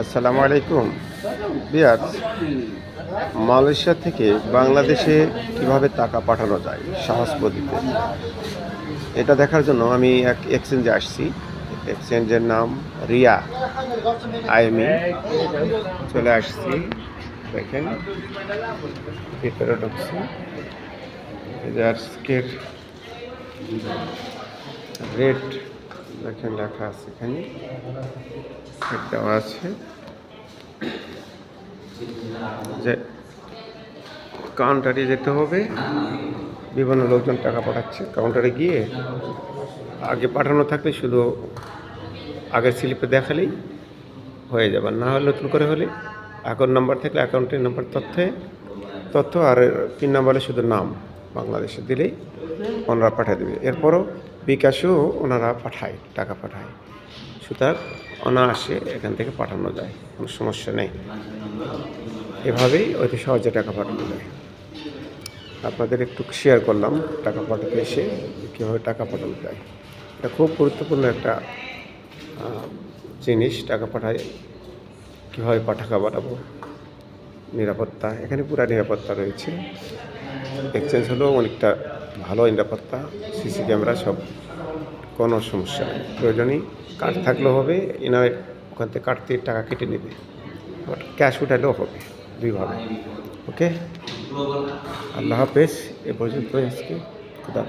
আসসালামু আলাইকুম। বিয়ার মালয়েশিয়া থেকে বাংলাদেশে কীভাবে টাকা পাঠানো যায়, সাহস পদ্ধতিতে এটা দেখার জন্য আমি এক এক্সচেঞ্জে আসছি। এক্সচেঞ্জের নাম রিয়া আইএমই। চলে আসছি। দেখেন রেট দেখেন লেখা আছে এখানে। দেওয়া আছে। যে কাউন্টারে যেতে হবে। বিভিন্ন লোকজন টাকা পাঠাচ্ছে। কাউন্টারে গিয়ে আগে পাঠানো থাকলে শুধু আগের স্লিপে দেখালেই হয়ে যাবে। না হলে নতুন করে হলে অ্যাকাউন্ট নাম্বার থাকলে অ্যাকাউন্টের নাম্বার তথ্যে তথ্য আর পিন নাম্বারে শুধু নাম। বাংলাদেশে দিলেই ওনারা পাঠিয়ে দেবে। এরপরও বিকাশেও ওনারা পাঠায়, টাকা পাঠায়। সুতরাং অনায়াসে এখান থেকে পাঠানো যায়, কোনো সমস্যা নেই। এভাবেই অতি সহজে টাকা পাঠানো যায়। আপনাদের একটু শেয়ার করলাম টাকা পাঠাতে এসে কীভাবে টাকা পাঠানো যায়। এটা খুব গুরুত্বপূর্ণ একটা জিনিস, টাকা পাঠায় কীভাবে পাঠাকা পাঠাবো, নিরাপত্তা, এখানে পুরা নিরাপত্তা রয়েছে। এক্সচেঞ্জ হলেও অনেকটা ভালো নিরাপত্তা, সিসি ক্যামেরা সব কোনো সমস্যা নেই। প্রয়োজনই কার্ড থাকলেও হবে, এনার ওখান থেকে কাটতে টাকা কেটে নেবে। বাট ক্যাশ উঠালেও হবে, দুইভাবে। ওকে? আল্লাহ হাফেজ, এ পর্যন্ত আজকে। খুদা